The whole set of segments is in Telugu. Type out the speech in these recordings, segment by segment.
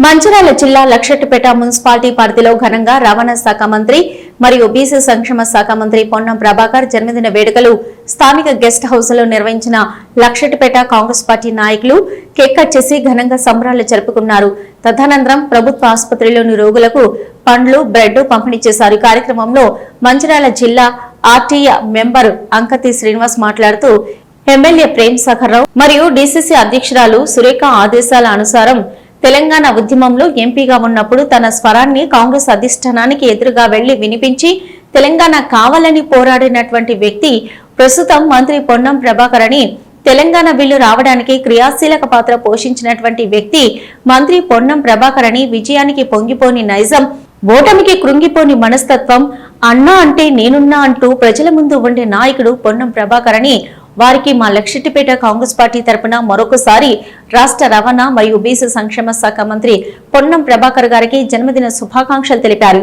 మంచిర్యాల జిల్లా లక్షట్టుపేట మున్సిపాలిటీ పరిధిలో ఘనంగా రవాణా శాఖ మంత్రి మరియు బీసీ సంక్షేమ శాఖ మంత్రి పొన్నం ప్రభాకర్ జన్మదిన వేడుకలు స్థానిక గెస్ట్ హౌస్లో నిర్వహించిన లక్షటిపేట కాంగ్రెస్ పార్టీ నాయకులు కేక్ కట్ చేసి ఘనంగా సంబరాలు జరుపుకున్నారు. తదనంతరం ప్రభుత్వ ఆసుపత్రిలోని రోగులకు పండ్లు బ్రెడ్ పంపిణీ చేశారు. ఈ కార్యక్రమంలో మంచిర్యాల జిల్లా ఆర్టీఏ మెంబర్ అంకతి శ్రీనివాస్ మాట్లాడుతూ ఎమ్మెల్యే ప్రేమ్ సాగర్ రావు మరియు డీసీసీ అధ్యక్షురాలు సురేఖ ఆదేశాల అనుసారం తెలంగాణ ఉద్యమంలో ఎంపీగా ఉన్నప్పుడు తన స్వరాన్ని కాంగ్రెస్ అధిష్టానానికి ఎదురుగా వెళ్ళి వినిపించి తెలంగాణ కావాలని పోరాడినటువంటి వ్యక్తి ప్రస్తుతం మంత్రి పొన్నం ప్రభాకర్ అని తెలంగాణ బిల్లు రావడానికి క్రియాశీలక పాత్ర పోషించినటువంటి వ్యక్తి మంత్రి పొన్నం ప్రభాకర్ అని విజయానికి పొంగిపోని నైజం ఓటమికి కృంగిపోని మనస్తత్వం అన్నా అంటే నేనున్నా అంటూ ప్రజల ముందు ఉండే నాయకుడు పొన్నం ప్రభాకర్ అని వారికి మా లక్షిటిపేట కాంగ్రెస్ పార్టీ తరపున మరొకసారి రాష్ట్ర రవాణా మరియు బీసీ సంక్షేమ శాఖ మంత్రి పొన్నం ప్రభాకర్ గారికి జన్మదిన శుభాకాంక్షలు తెలిపారు.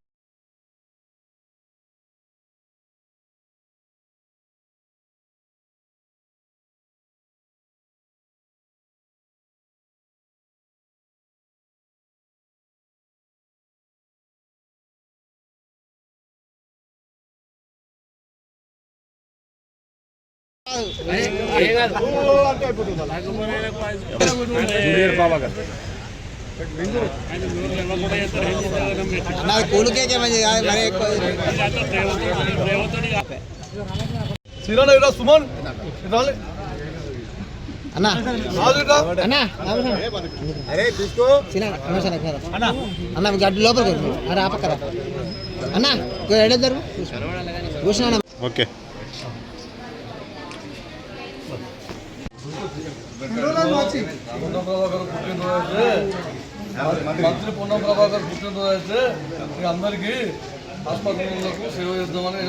సుమన్ ఇరాలే అన్న రాజు ఇరా అన్న అరే తీసుకో అన్న లోపలికి అరే ఓకే పొన్నం ప్రభాకర్ పుట్టినరోజు అయితే మంత్రి పొన్నం ప్రభాకర్ పుట్టినరోజు అయితే మీ అందరికీ ఆసుపత్రులకు సేవ చేద్దామని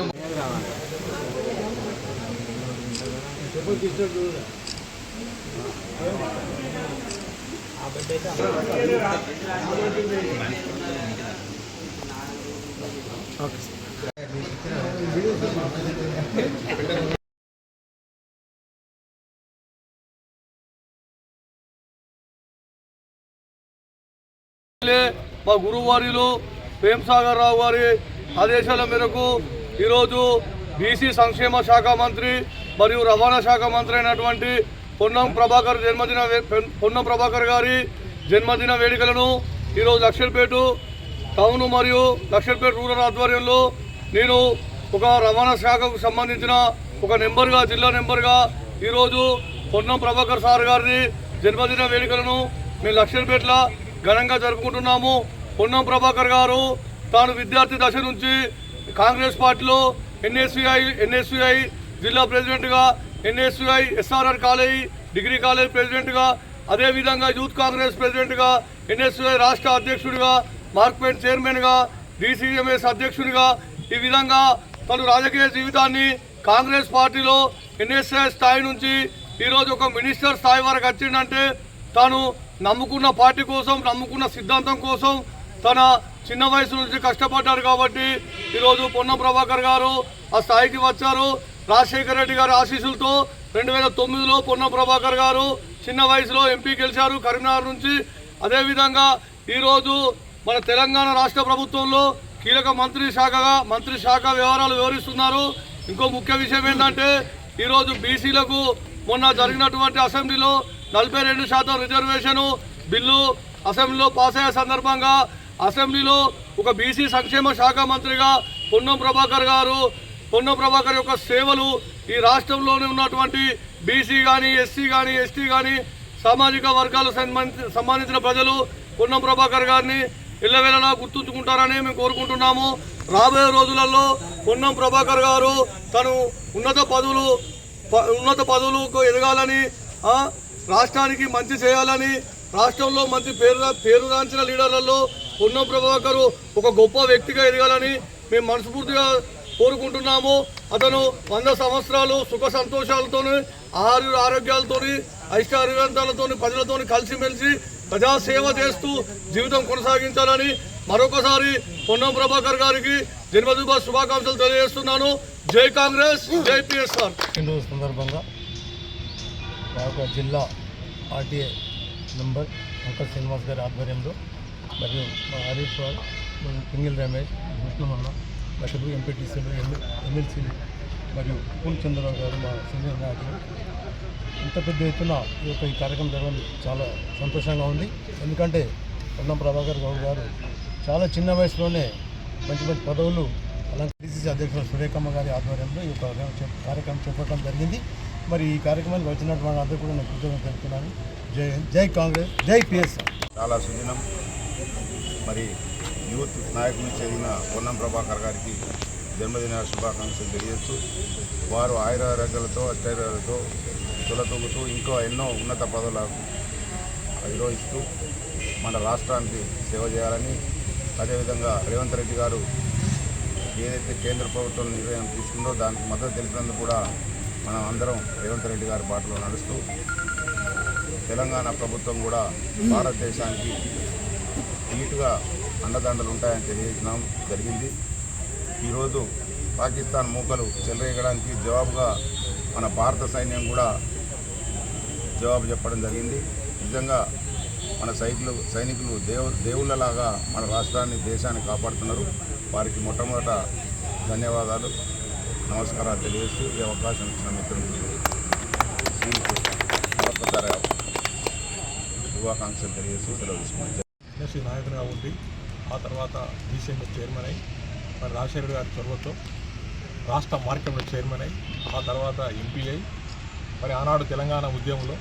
మా గురువారిలో ప్రేమ్సాగర్ రావు గారి ఆదేశాల మేరకు ఈరోజు బీసీ సంక్షేమ శాఖ మంత్రి మరియు రవాణా శాఖ మంత్రి అయినటువంటి పొన్నం ప్రభాకర్ జన్మదిన పొన్నం ప్రభాకర్ గారి జన్మదిన వేడుకలను ఈరోజు లక్షల్పేట టౌన్ మరియు లక్షల్పేట రూరల్ ఆధ్వర్యంలో నేను ఒక రవాణా శాఖకు సంబంధించిన ఒక నెంబర్గా జిల్లా నెంబర్గా ఈరోజు పొన్నం ప్రభాకర్ సార్ గారిని జన్మదిన వేడుకలను మేము లక్షల్పేటలో ఘనంగా జరుపుకుంటున్నాము. పొన్నం ప్రభాకర్ గారు తాను విద్యార్థి దశ నుంచి కాంగ్రెస్ పార్టీలో ఎన్ఎస్యుఐ ఎన్ఎస్యుఐ జిల్లా ప్రెసిడెంట్గా NSUI SRR college degree college ప్రెసిడెంట్గా అదేవిధంగా యూత్ కాంగ్రెస్ ప్రెసిడెంట్గా ఎన్ఎస్యుఐ రాష్ట్ర అధ్యక్షుడిగా మార్క్మెంట్ చైర్మన్గా డిసిఎంఎస్ అధ్యక్షుడిగా ఈ విధంగా తను రాజకీయ జీవితాన్ని కాంగ్రెస్ పార్టీలో ఎన్ఎస్ఐ స్థాయి నుంచి ఈరోజు ఒక మినిస్టర్ స్థాయి వరకు వచ్చిందంటే తాను నమ్ముకున్న పార్టీ కోసం నమ్ముకున్న సిద్ధాంతం కోసం తన చిన్న వయసు నుంచి కష్టపడ్డారు కాబట్టి ఈరోజు పొన్నం ప్రభాకర్ గారు ఆ స్థాయికి వచ్చారు. రాజశేఖర రెడ్డి గారి ఆశీస్సులతో రెండు వేల తొమ్మిదిలో పొన్నం ప్రభాకర్ గారు చిన్న వయసులో ఎంపీ గెలిచారు కరీంనగర్ నుంచి. అదేవిధంగా ఈరోజు మన తెలంగాణ రాష్ట్ర ప్రభుత్వంలో కీలక మంత్రి శాఖగా మంత్రి శాఖ వ్యవహారాలు వివరిస్తున్నారు. ఇంకో ముఖ్య విషయం ఏంటంటే ఈరోజు బీసీలకు మొన్న జరిగినటువంటి అసెంబ్లీలో నలభై రెండు శాతం రిజర్వేషను బిల్లు అసెంబ్లీలో పాస్ అయ్యే సందర్భంగా అసెంబ్లీలో ఒక బీసీ సంక్షేమ శాఖ మంత్రిగా పొన్నం ప్రభాకర్ గారు పొన్నం ప్రభాకర్ యొక్క సేవలు ఈ రాష్ట్రంలోనే ఉన్నటువంటి బీసీ కానీ ఎస్సీ కానీ ఎస్టీ కానీ సామాజిక వర్గాలు సంబంధించిన ప్రజలు పొన్నం ప్రభాకర్ గారిని ఇళ్ళవేళలా గుర్తుంచుకుంటారని మేము కోరుకుంటున్నాము. రాబోయే రోజులలో పొన్నం ప్రభాకర్ గారు తను ఉన్నత పదవులు ప- ఉన్నత పదవులకు ఎదగాలని రాష్ట్రానికి మంచి చేయాలని రాష్ట్రంలో మంచి పేరు పేరుగాంచిన లీడర్లలో పొన్నం ప్రభాకర్ ఒక గొప్ప వ్యక్తిగా ఎదగాలని మేము మనస్ఫూర్తిగా కోరుకుంటున్నాము. అతను వంద సంవత్సరాలు సుఖ సంతోషాలతోని ఆరు ఆరోగ్యాలతోని ఐష్టారోగ్యాలతోని ప్రజలతోని కలిసిమెలిసి ప్రజాసేవ చేస్తూ జీవితం కొనసాగించాలని మరొకసారి పొన్నం ప్రభాకర్ గారికి జన్మదిన శుభాకాంక్షలు తెలియజేస్తున్నాను. జై కాంగ్రెస్ జై పిఎస్ఆర్. సందర్భంగా మా యొక్క జిల్లా ఆర్టీఏ మెంబర్ అంకల్ శ్రీనివాస్ గారి ఆధ్వర్యంలో మరియు మా హరీష్ రావు పింగిల్ రమేష్ విష్ణుమన్న మరియు ఎంపీటీసీలు ఎమ్మెల్సీలు మరియు పూల్ చంద్రరావు గారు మా సీనియర్ నాయకులు. ఇంత పెద్ద ఎత్తున ఈ యొక్క ఈ కార్యక్రమం జరగడం చాలా సంతోషంగా ఉంది. ఎందుకంటే పొన్నం ప్రభాకర్ గౌడ్ గారు చాలా చిన్న వయసులోనే మంచి మంచి పదవులు అలాగే డిసిసి అధ్యక్షులు సురేఖమ్మ గారి ఆధ్వర్యంలో ఈ యొక్క కార్యక్రమం చేపట్టడం జరిగింది. మరి ఈ కార్యక్రమానికి వచ్చినటువంటి అందరూ కూడా నేను కృతజ్ఞత తెలుపుతున్నాను. జై జై కాంగ్రెస్ జై పిఎస్ఆర్. చాలా సుజనం. మరి యూత్ నాయకులు చెందిన పొన్నం ప్రభాకర్ గారికి జన్మదిన శుభాకాంక్షలు తెలియజేస్తూ వారు ఆయురారోగ్యాలతో అష్టైర్యాలతో తులతూగుతూ ఇంకా ఎన్నో ఉన్నత పదవులకు నిర్వహిస్తూ మన రాష్ట్రానికి సేవ చేయాలని అదేవిధంగా రేవంత్ రెడ్డి గారు ఏదైతే కేంద్ర ప్రభుత్వం నిర్ణయం తీసుకుందో దానికి మద్దతు తెలిపినందుకు కూడా మనం అందరం రేవంత్ రెడ్డి గారి బాటలో నడుస్తూ తెలంగాణ ప్రభుత్వం కూడా భారతదేశానికి నీట్గా అండదండలు ఉంటాయని తెలియజేయడం జరిగింది. ఈరోజు పాకిస్తాన్ మూకలు చెలరేగడానికి జవాబుగా మన భారత సైన్యం కూడా జవాబు చెప్పడం జరిగింది. నిజంగా మన సైకులు సైనికులు దేవు దేవుళ్ళలాగా మన రాష్ట్రాన్ని దేశాన్ని కాపాడుతున్నారు. వారికి మొట్టమొదట ధన్యవాదాలు. నమస్కారాలు తెలియజేస్తూ ఈ అవకాశం ఇచ్చిన మిత్రులకు శ్రీకు శుభాకాంక్షలు తెలియజేస్తూ సెలవు తీసుకున్నాను. ఎన్ఎస్సీ నాయకునిగా ఉండి ఆ తర్వాత బీసీఎంఎస్ చైర్మన్ అయి మరి రాజశేఖర్ గారి చొరవతో రాష్ట్ర మార్కెట్లో చైర్మన్ అయి ఆ తర్వాత ఎంపీ అయి మరి ఆనాడు తెలంగాణ ఉద్యమంలో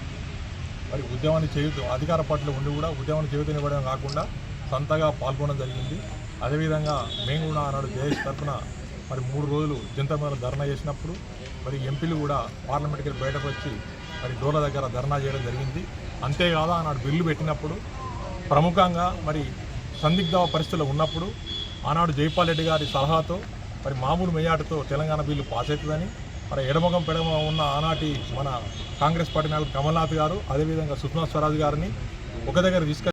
మరి ఉద్యమాన్ని చేయుతూ అధికార పార్టీలో ఉండి కూడా ఉద్యమాన్ని చేయుతనివ్వడం కాకుండా సొంతగా పాల్గొనడం జరిగింది. అదేవిధంగా మేము కూడా ఆనాడు జేఎస్ తరఫున మరి మూడు రోజులు జనతా మీద ధర్నా చేసినప్పుడు మరి ఎంపీలు కూడా పార్లమెంట్కి బయటకు వచ్చి మరి డోర్ల దగ్గర ధర్నా చేయడం జరిగింది. అంతేకాదు ఆనాడు బిల్లు పెట్టినప్పుడు ప్రముఖంగా మరి సందిగ్ధ పరిస్థితుల్లో ఉన్నప్పుడు ఆనాడు జైపాల్ రెడ్డి గారి సలహాతో మరి మామూలు మెజార్టీతో తెలంగాణ బిల్లు పాస్ అవుతుందని మరి ఎడమగం పెడమ ఉన్న ఆనాటి మన కాంగ్రెస్ పార్టీ నాయకులు కమల్నాథ్ గారు అదేవిధంగా సుష్మా స్వరాజ్ గారిని ఒక దగ్గర తీసుకెళ్ళి